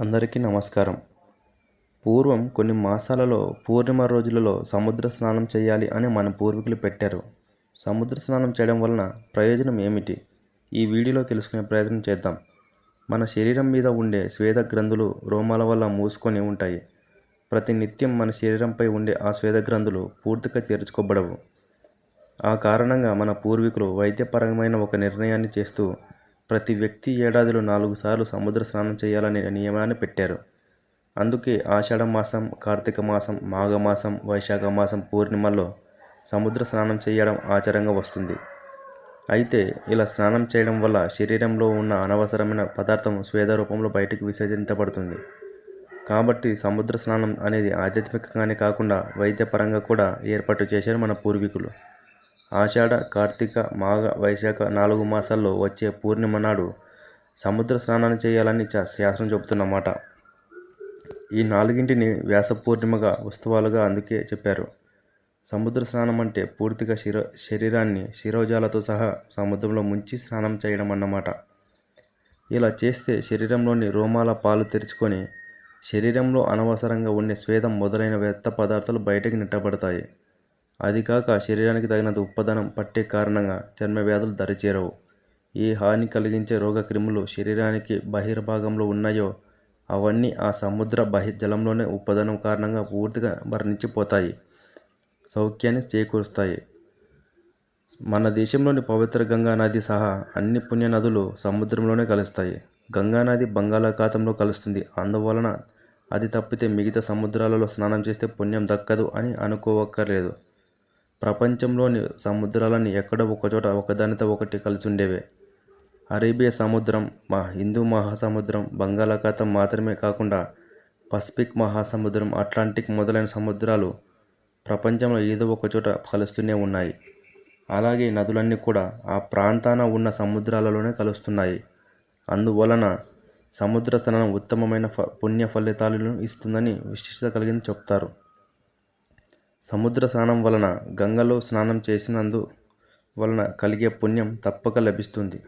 అందరికీ నమస్కారం. పూర్వం కొన్ని మాసాలలో పూర్ణిమ రోజులలో సముద్ర స్నానం చేయాలి అని మన పూర్వీకులు పెట్టారు. సముద్ర స్నానం చేయడం వలన ప్రయోజనం ఏమిటి? ఈ వీడియోలో తెలుసుకునే ప్రయత్నం చేద్దాం. మన శరీరం మీద ఉండే స్వేద గ్రంథులు రోమాల వల్ల మూసుకొని ఉంటాయి. ప్రతి నిత్యం మన శరీరంపై ఉండే ఆ స్వేద గ్రంథులు పూర్తిగా తెరుచుకోబడవు. ఆ కారణంగా మన పూర్వీకులు వైద్యపరమైన ఒక నిర్ణయాన్ని చేస్తూ ప్రతి వ్యక్తి ఏడాదిలో నాలుగు సార్లు సముద్ర స్నానం చేయాలనే నియమాన్ని పెట్టారు. అందుకే ఆషాఢ మాసం కార్తీక మాసం మాఘమాసం వైశాఖ మాసం పూర్ణిమలో సముద్ర స్నానం చేయడం ఆచారంగా వస్తుంది. అయితే ఇలా స్నానం చేయడం వల్ల శరీరంలో ఉన్న అనవసరమైన పదార్థం స్వేద రూపంలో బయటకు విసర్జించబడుతుంది. కాబట్టి సముద్ర స్నానం అనేది ఆధ్యాత్మికంగానే కాకుండా వైద్యపరంగా కూడా ఏర్పాటు చేశారు మన పూర్వీకులు. ఆషాఢ కార్తీక మాఘ వైశాఖ నాలుగు మాసాల్లో వచ్చే పూర్ణిమ నాడు సముద్ర స్నానాన్ని చేయాలని శాస్త్రం చెబుతున్నమాట. ఈ నాలుగింటిని వ్యాస పూర్ణిమగా ఉత్సవాలుగా అందుకే చెప్పారు. సముద్ర స్నానం అంటే పూర్తిగా శిర శరీరాన్ని శిరోజాలతో సహా సముద్రంలో ముంచి స్నానం చేయడం అన్నమాట. ఇలా చేస్తే శరీరంలోని రోమాల పాలు తెరుచుకొని శరీరంలో అనవసరంగా ఉండే స్వేదం మొదలైన వ్యర్థ పదార్థాలు బయటకు నెట్టబడతాయి. అది కాక శరీరానికి తగినంత ఉప్పదనం పట్టే కారణంగా చర్మ వ్యాధులు దరిచేరవు. ఏ హాని కలిగించే రోగ క్రిములు శరీరానికి బహిర్భాగంలో ఉన్నాయో అవన్నీ ఆ సముద్ర బహిర్జలంలోనే ఉప్పదనం కారణంగా పూర్తిగా మరణించిపోతాయి. సౌఖ్యాన్ని చేకూరుస్తాయి. మన దేశంలోని పవిత్ర గంగా నది సహా అన్ని పుణ్య నదులు సముద్రంలోనే కలుస్తాయి. గంగా నది బంగాళాఖాతంలో కలుస్తుంది. అందువలన అది తప్పితే మిగతా సముద్రాలలో స్నానం చేస్తే పుణ్యం దక్కదు అని అనుకోవక్కర్లేదు. ప్రపంచంలోని సముద్రాలన్నీ ఎక్కడో ఒకచోట ఒకదానితో ఒకటి కలిసి ఉండేవే అరేబియా సముద్రం మా హిందూ మహాసముద్రం బంగాళాఖాతం మాత్రమే కాకుండా పసిఫిక్ మహాసముద్రం అట్లాంటిక్ మొదలైన సముద్రాలు ప్రపంచంలో ఏదో ఒకచోట కలుస్తూనే ఉన్నాయి. అలాగే నదులన్నీ కూడా ఆ ప్రాంతాన ఉన్న సముద్రాలలోనే కలుస్తున్నాయి. అందువలన సముద్ర స్నానం ఉత్తమమైన ఫ పుణ్య ఫలితాలను ఇస్తుందని విశిష్టత కలిగింది చెప్తారు. సముద్ర స్నానం వలన గంగలో స్నానం చేసినందు వలన కలిగే పుణ్యం తప్పక లభిస్తుంది.